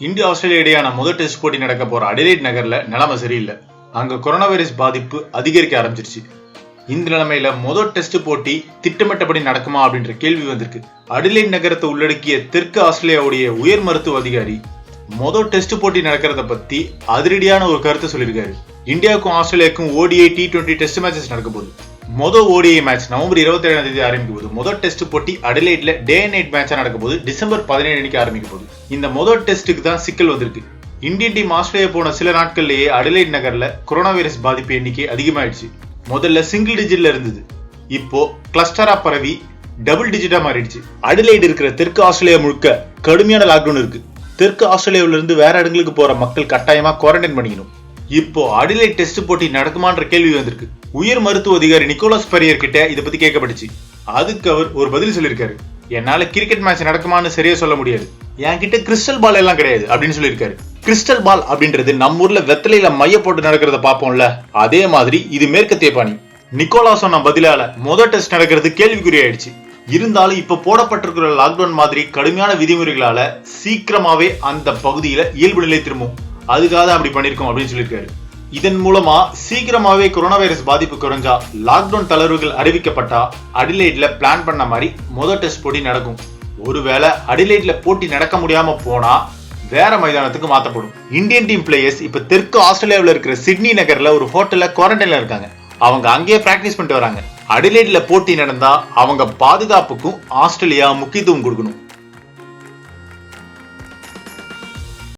India Australia இடையான முதல் test போட்டி நடக்க போற அடிலைட் நகர்ல நிலைமை சரியில்லை. அங்க கொரோனா வைரஸ் பாதிப்பு அதிகரிக்க ஆரம்பிச்சிருச்சு. இந்த நிலைமையில முதல் டெஸ்ட் போட்டி திட்டமிட்டபடி நடக்குமா அப்படின்ற கேள்வி வந்திருக்கு. அடிலைட் நகரத்தை உள்ளடக்கிய தெற்கு ஆஸ்திரேலியாவுடைய உயர் மருத்துவ அதிகாரி முதல் டெஸ்ட் போட்டி நடக்கிறத பத்தி அதிரடியான ஒரு கருத்தை சொல்லியிருக்காரு. இந்தியாவுக்கும் ஆஸ்திரேலியாவுக்கும் ODI T twenty test matches நடக்க போகுது. மொதல் ஓடிஐ மேட்ச் நவம்பர் இருபத்தி ஏழாம் தேதி ஆரம்பிக்க போது முதல் டெஸ்ட் போட்டி அடிலைட்ல டே நைட் மேட்சா நடக்கும் போது டிசம்பர் பதினேழு அன்னைக்கு ஆரம்பிக்க போகுது. இந்த முதல் டெஸ்ட்டுக்கு தான் சிக்கல் வந்திருக்கு. இந்தியன் டீம் ஆஸ்திரேலியா போன சில நாட்கள்லயே அடிலைட் நகர்ல கொரோனா வைரஸ் பாதிப்பு எண்ணிக்கை அதிகமாயிடுச்சு. முதல்ல சிங்கிள் டிஜிட்ல இருந்தது. இப்போ கிளஸ்டரா பரவி டபுள் டிஜிட்டா மாறிடுச்சு. அடிலைட் இருக்கிற தெற்கு ஆஸ்திரேலியா முழுக்க கடுமையான லாக்டவுன் இருக்கு. தெற்கு ஆஸ்திரேலியாவில இருந்து வேற இடங்களுக்கு போற மக்கள் கட்டாயமா குவாரண்டைன் பண்ணிக்கணும். இப்போ அடிலைட் டெஸ்ட் போட்டி நடக்குமான்ற கேள்வி வந்திருக்கு. உயர் மருத்துவ அதிகாரி நிக்கோலஸ் பெரியர் கிட்ட இதை பத்தி கேட்கப்பட்டுச்சு. அதுக்கு அவர் ஒரு பதில் சொல்லியிருக்காரு. என்னால கிரிக்கெட் மேட்ச் நடக்குமான்னு சரியா சொல்ல முடியாது. என்கிட்ட கிறிஸ்டல் பால் எல்லாம் கிடையாது அப்படின்னு சொல்லியிருக்காரு. கிறிஸ்டல் பால் அப்படின்றது நம்ம ஊர்ல வெத்தலையில மைய போட்டு நடக்கிறத பார்ப்போம்ல. அதே மாதிரி இது மேற்கத்திய பாணி நிக்கோலா சொன்ன பதிலால முதல் டெஸ்ட் நடக்கிறது கேள்விக்குறி ஆயிடுச்சு. இருந்தாலும் இப்ப போடப்பட்டிருக்கிற லாக்டவுன் மாதிரி கடுமையான விதிமுறைகளால சீக்கிரமாவே அந்த பகுதியில இயல்பு நிலை திரும்பும். அதுக்காக தான் அப்படி பண்ணிருக்கோம் அப்படின்னு சொல்லியிருக்காரு. இதன் மூலமா சீக்கிரமாவே கொரோனா வைரஸ் பாதிப்பு குறைஞ்சா லாக்டவுன் தளர்வுகள் அறிவிக்கப்பட்டா அடிலைட்ல பிளான் பண்ண மாதிரி முதல் டெஸ்ட் போட்டி நடக்கும். ஒருவேளை அடிலைட்ல போட்டி நடக்க முடியாம போனா வேற மைதானத்துக்கு மாத்தப்படும். இந்தியன் டீம் பிளேயர்ஸ் இப்ப தெற்கு ஆஸ்திரேலியாவில் இருக்கிற சிட்னி நகர்ல ஒரு ஹோட்டல்ல குவாரண்டைன்ல இருக்காங்க. அவங்க அங்கேயே பிராக்டிஸ் பண்ணிட்டு வராங்க. அடிலைட்ல போட்டி நடந்தா அவங்க பாதுகாப்புக்கும் ஆஸ்திரேலியா முக்கியத்துவம் கொடுக்கணும்.